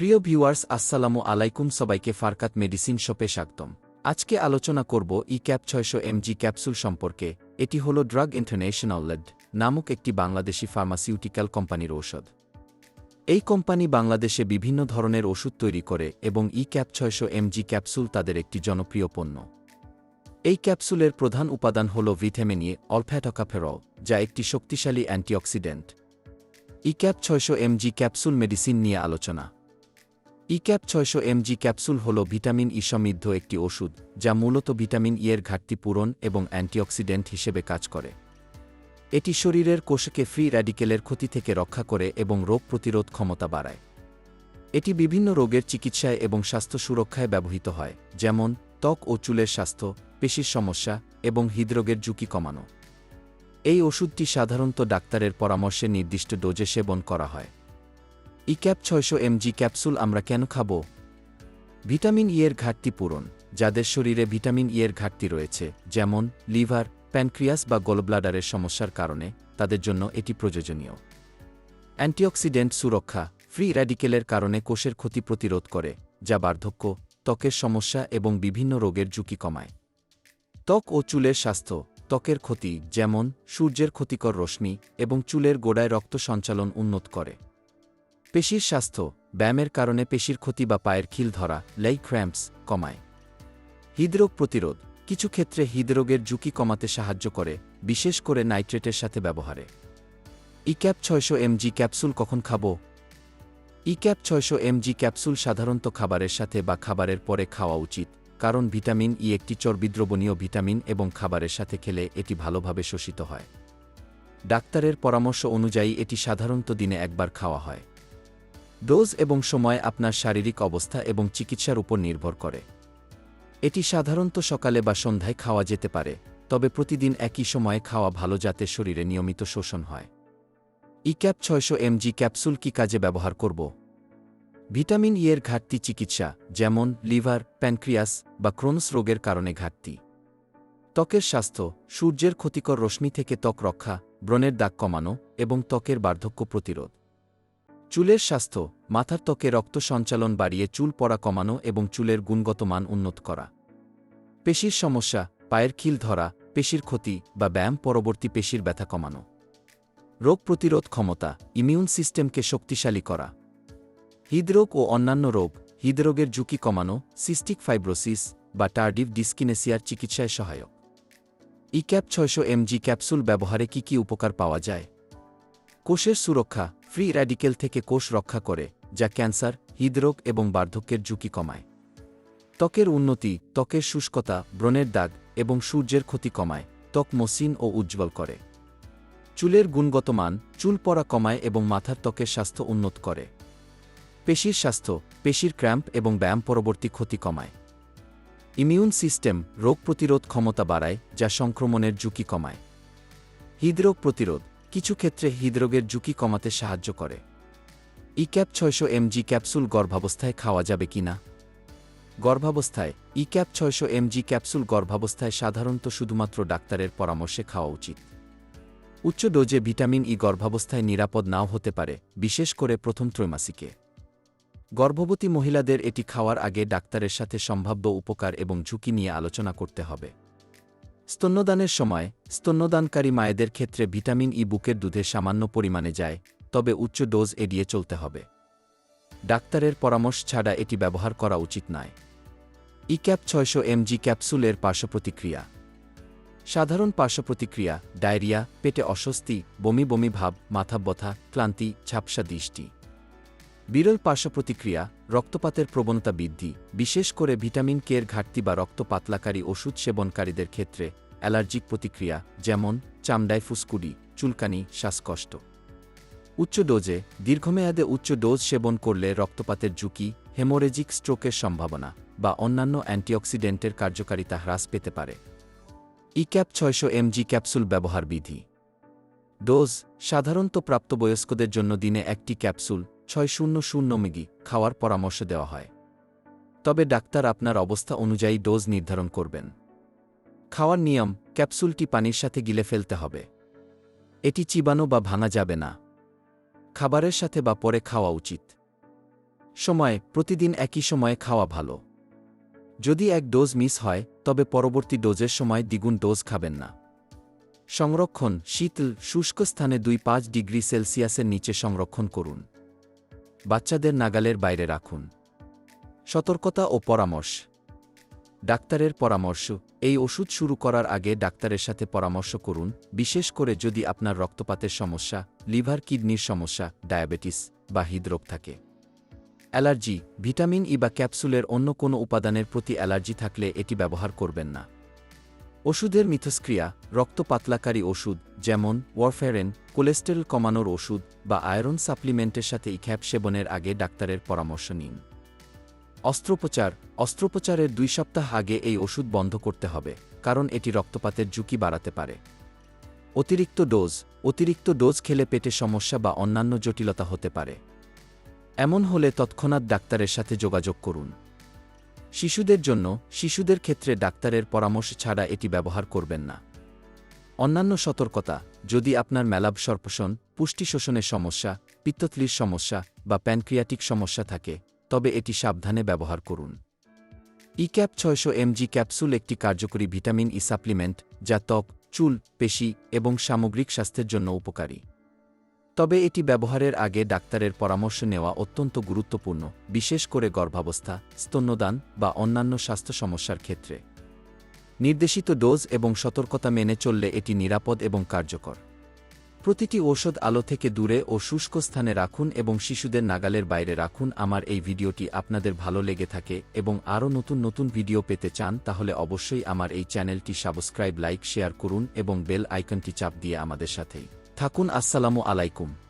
প্রিয় ভিউয়ার্স, আসসালামু আলাইকুম। সবাইকে ফারকাত মেডিসিন শপে স্বাগতম। আজকে আলোচনা করব ই ক্যাপ ছয়শো এমজি ক্যাপসুল সম্পর্কে। এটি হল ড্রাগ ইন্টারন্যাশনাল লেড নামক একটি বাংলাদেশি ফার্মাসিউটিক্যাল কোম্পানির ঔষধ। এই কোম্পানি বাংলাদেশে বিভিন্ন ধরনের ওষুধ তৈরি করে এবং ই ক্যাপ ছয়শো এমজি ক্যাপসুল তাদের একটি জনপ্রিয় পণ্য। এই ক্যাপসুলের প্রধান উপাদান হল ভিটামিন ই অলফ্যাটকাফেরল যা একটি শক্তিশালী অ্যান্টিঅক্সিডেন্ট। ই ক্যাপ ছয়শো এমজি ক্যাপসুল মেডিসিন নিয়ে আলোচনা। ই ক্যাপ ছয়শো এমজি ক্যাপসুল হল ভিটামিন ই সমৃদ্ধ একটি ওষুধ, যা মূলত ভিটামিন ই এর ঘাটতি পূরণ এবং অ্যান্টিঅক্সিডেন্ট হিসেবে কাজ করে। এটি শরীরের কোষকে ফ্রি র্যাডিকেলের ক্ষতি থেকে রক্ষা করে এবং রোগ প্রতিরোধ ক্ষমতা বাড়ায়। এটি বিভিন্ন রোগের চিকিৎসায় এবং স্বাস্থ্য সুরক্ষায় ব্যবহৃত হয়, যেমন ত্বক ও চুলের স্বাস্থ্য, পেশির সমস্যা এবং হৃদরোগের ঝুঁকি কমানো। এই ওষুধটি সাধারণত ডাক্তারের পরামর্শে নির্দিষ্ট ডোজে সেবন করা হয়। ই ক্যাপ ছয়শো এমজি ক্যাপসুল আমরা কেন খাব? ভিটামিন ই এর ঘাটতি পূরণ, যাদের শরীরে ভিটামিন ই এর ঘাটতি রয়েছে, যেমন লিভার, প্যানক্রিয়াস বা গোলব্লাডারের সমস্যার কারণে, তাদের জন্য এটি প্রয়োজনীয়। অ্যান্টিঅক্সিডেন্ট সুরক্ষা, ফ্রি র্যাডিকেলের কারণে কোষের ক্ষতি প্রতিরোধ করে, যা বার্ধক্য, ত্বকের সমস্যা এবং বিভিন্ন রোগের ঝুঁকি কমায়। ত্বক ও চুলের স্বাস্থ্য, ত্বকের ক্ষতি, যেমন সূর্যের ক্ষতিকর রশ্মি এবং চুলের গোড়ায় রক্ত সঞ্চালন উন্নত করে। পেশির স্বাস্থ্য, ব্যায়ামের কারণে পেশির ক্ষতি বা পায়ের খিল ধরা লাই ক্র্যাম্পস, কমায়। হৃদরোগ প্রতিরোধ, কিছু ক্ষেত্রে হৃদরোগের ঝুঁকি কমাতে সাহায্য করে, বিশেষ করে নাইট্রেটের সাথে ব্যবহারে। ই ক্যাপ ছয়শো এমজি ক্যাপসুল কখন খাব? ই ক্যাপ ছয়শো এমজি ক্যাপসুল সাধারণত খাবারের সাথে বা খাবারের পরে খাওয়া উচিত, কারণ ভিটামিন ই একটি চর্বিদ্রবণীয় ভিটামিন এবং খাবারের সাথে খেলে এটি ভালোভাবে শোষিত হয়। ডাক্তারের পরামর্শ অনুযায়ী এটি সাধারণত দিনে একবার খাওয়া হয়। ডোজ এবং সময় আপনার শারীরিক অবস্থা এবং চিকিৎসার উপর নির্ভর করে। এটি সাধারণত সকালে বা সন্ধ্যায় খাওয়া যেতে পারে, তবে প্রতিদিন একই সময়ে খাওয়া ভালো যাতে শরীরে নিয়মিত শোষণ হয়। ই ক্যাপ ছয়শো এমজি ক্যাপসুল কি কাজে ব্যবহার করব? ভিটামিন ই এর ঘাটতি চিকিৎসা, যেমন লিভার, প্যানক্রিয়াস বা ক্রোনস রোগের কারণে ঘাটতি। ত্বকের স্বাস্থ্য, সূর্যের ক্ষতিকর রশ্মি থেকে ত্বক রক্ষা, ব্রণের দাগ কমানো এবং ত্বকের বার্ধক্য প্রতিরোধ। চুলের স্বাস্থ্য, মাথার ত্বকে রক্ত সঞ্চালন বাড়িয়ে চুল পড়া কমানো এবং চুলের গুণগত মান উন্নত করা। পেশির সমস্যা, পায়ের খিল ধরা, পেশির ক্ষতি বা ব্যায়াম পরবর্তী পেশির ব্যথা কমানো। রোগ প্রতিরোধ ক্ষমতা, ইমিউন সিস্টেমকে শক্তিশালী করা। হৃদরোগ ও অন্যান্য রোগ, হৃদরোগের ঝুঁকি কমানো, সিস্টিক ফাইব্রোসিস বা টার্ডিভ ডিসকিনেসিয়ার চিকিৎসায় সহায়ক। ই ক্যাপ ছয়শো এমজি ক্যাপসুল ব্যবহারে কি কি উপকার পাওয়া যায়? কোষের সুরক্ষা ফ্রি র্যাডিকেল থেকে কোষ রক্ষা করে, যা ক্যান্সার, হৃদরোগ এবং বার্ধক্যের ঝুঁকি কমায়। ত্বকের উন্নতি, ত্বকের শুষ্কতা, ব্রণের দাগ এবং সূর্যের ক্ষতি কমায়, ত্বক মসৃণ ও উজ্জ্বল করে। চুলের গুণগত মান, চুল পড়া কমায় এবং মাথার ত্বকের স্বাস্থ্য উন্নত করে। পেশির স্বাস্থ্য, পেশির ক্র্যাম্প এবং ব্যায়াম পরবর্তী ক্ষতি কমায়। ইমিউন সিস্টেম, রোগ প্রতিরোধ ক্ষমতা বাড়ায়, যা সংক্রমণের ঝুঁকি কমায়। হৃদরোগ প্রতিরোধ কিছু ক্ষেত্রে হৃদরোগের ঝুঁকি কমাতে সাহায্য করে। ই ক্যাপ ছয়শো এমজি ক্যাপসুল গর্ভাবস্থায় খাওয়া যাবে কি না? গর্ভাবস্থায় ই ক্যাপ ছয়শো এমজি ক্যাপসুল গর্ভাবস্থায় সাধারণত শুধুমাত্র ডাক্তারের পরামর্শে খাওয়া উচিত। উচ্চ ডোজে ভিটামিন ই গর্ভাবস্থায় নিরাপদ নাও হতে পারে, বিশেষ করে প্রথম ত্রৈমাসিকে। গর্ভবতী মহিলাদের এটি খাওয়ার আগে ডাক্তারের সাথে সম্ভাব্য উপকার এবং ঝুঁকি নিয়ে আলোচনা করতে হবে। স্তন্যদানের সময়, স্তন্যদানকারী মায়েদের ক্ষেত্রে ভিটামিন ই বুকের দুধে সামান্য পরিমাণে যায়, তবে উচ্চ ডোজ এড়িয়ে চলতে হবে। ডাক্তারের পরামর্শ ছাড়া এটি ব্যবহার করা উচিত নয়। ই ক্যাপ ছয়শো এমজি ক্যাপসুলের পার্শ্বপ্রতিক্রিয়া। সাধারণ পার্শ্বপ্রতিক্রিয়া, ডায়রিয়া, পেটে অস্বস্তি, বমি বমি ভাব, মাথা ব্যথা, ক্লান্তি, ঝাপসা দৃষ্টি। বিরল পার্শ্বপ্রতিক্রিয়া, রক্তপাতের প্রবণতা বৃদ্ধি, বিশেষ করে ভিটামিন কের ঘাটতি বা রক্ত পাতলাকারী ওষুধ সেবনকারীদের ক্ষেত্রে অ্যালার্জিক প্রতিক্রিয়া, যেমন চামড়ায় ফুসকুডি চুলকানি, শ্বাসকষ্ট। উচ্চ ডোজে, দীর্ঘমেয়াদে উচ্চ ডোজ সেবন করলে রক্তপাতের ঝুঁকি, হেমোরেজিক স্ট্রোকের সম্ভাবনা, বা অন্যান্য অ্যান্টিঅক্সিডেন্টের কার্যকারিতা হ্রাস পেতে পারে। ই ক্যাপ ছয়শো এমজি ক্যাপসুল ব্যবহার বিধি। ডোজ, সাধারণত প্রাপ্তবয়স্কদের জন্য দিনে একটি ক্যাপসুল, ছয় শূন্য শূন্য মেগি, খাওয়ার পরামর্শ দেওয়া হয়। তবে ডাক্তার আপনার অবস্থা অনুযায়ী ডোজ নির্ধারণ করবেন। খাওয়ার নিয়ম, ক্যাপসুলটি পানির সাথে গিলে ফেলতে হবে। এটি চিবানো বা ভাঙা যাবে না। খাবারের সাথে বা পরে খাওয়া উচিত। সময়, প্রতিদিন একই সময়ে খাওয়া ভালো। যদি এক ডোজ মিস হয়, তবে পরবর্তী ডোজের সময় দ্বিগুণ ডোজ খাবেন না। সংরক্ষণ, শীতল, শুষ্ক স্থানে দুই পাঁচ ডিগ্রি সেলসিয়াসের নিচে সংরক্ষণ করুন। বাচ্চাদের নাগালের বাইরে রাখুন। সতর্কতা ও পরামর্শ। ডাক্তারের পরামর্শ। এই ওষুধ শুরু করার আগে ডাক্তারের সাথে পরামর্শ করুন, বিশেষ করে যদি আপনার রক্তপাতের সমস্যা, লিভার কিডনির সমস্যা, ডায়াবেটিস বা হৃদরোগ থাকে। অ্যালার্জি, ভিটামিন ই বা ক্যাপসুলের অন্য কোনো উপাদানের প্রতি অ্যালার্জি থাকলে এটি ব্যবহার করবেন না। ওষুধের মিথস্ক্রিয়া, রক্ত পাতলাকারী ওষুধ, যেমন ওয়ারফেরেন, কোলেস্টেরল কমানোর ওষুধ বা আয়রন সাপ্লিমেন্টের সাথে ইখ্যাপ সেবনের আগে ডাক্তারের পরামর্শ নিন। অস্ত্রোপচার, অস্ত্রোপচারের দুই সপ্তাহ আগে এই ওষুধ বন্ধ করতে হবে, কারণ এটি রক্তপাতের ঝুঁকি বাড়াতে পারে। অতিরিক্ত ডোজ অতিরিক্ত ডোজ খেলে পেটে সমস্যা বা অন্যান্য জটিলতা হতে পারে। এমন হলে তৎক্ষণাৎ ডাক্তারের সাথে যোগাযোগ করুন। শিশুদের জন্য, শিশুদের ক্ষেত্রে ডাক্তারের পরামর্শ ছাড়া এটি ব্যবহার করবেন না। অন্যান্য সতর্কতা, যদি আপনার ম্যালাব সর্পশন পুষ্টি শোষণের সমস্যা, পিত্তথলির সমস্যা বা প্যানক্রিয়াটিক সমস্যা থাকে তবে এটি সাবধানে ব্যবহার করুন। ইক্যাপ ছয়শো এমজি ক্যাপসুল একটি কার্যকরী ভিটামিন ই সাপ্লিমেন্ট, যা ত্বক, চুল, পেশি এবং সামগ্রিক স্বাস্থ্যের জন্য উপকারী। তবে এটি ব্যবহারের আগে ডাক্তারের পরামর্শ নেওয়া অত্যন্ত গুরুত্বপূর্ণ, বিশেষ করে গর্ভাবস্থা, স্তন্যদান বা অন্যান্য স্বাস্থ্য সমস্যার ক্ষেত্রে। নির্দেশিত ডোজ এবং সতর্কতা মেনে চললে এটি নিরাপদ এবং কার্যকর। প্রতিটি ঔষধ আলো থেকে দূরে ও শুষ্ক স্থানে রাখুন এবং শিশুদের নাগালের বাইরে রাখুন। আমার এই ভিডিওটি আপনাদের ভালো লেগে থাকে এবং আরও নতুন নতুন ভিডিও পেতে চান, তাহলে অবশ্যই আমার এই চ্যানেলটি সাবস্ক্রাইব, লাইক, শেয়ার করুন এবং বেল আইকনটি চাপ দিয়ে আমাদের সাথেই থাকুন। আসসালামু আলাইকুম।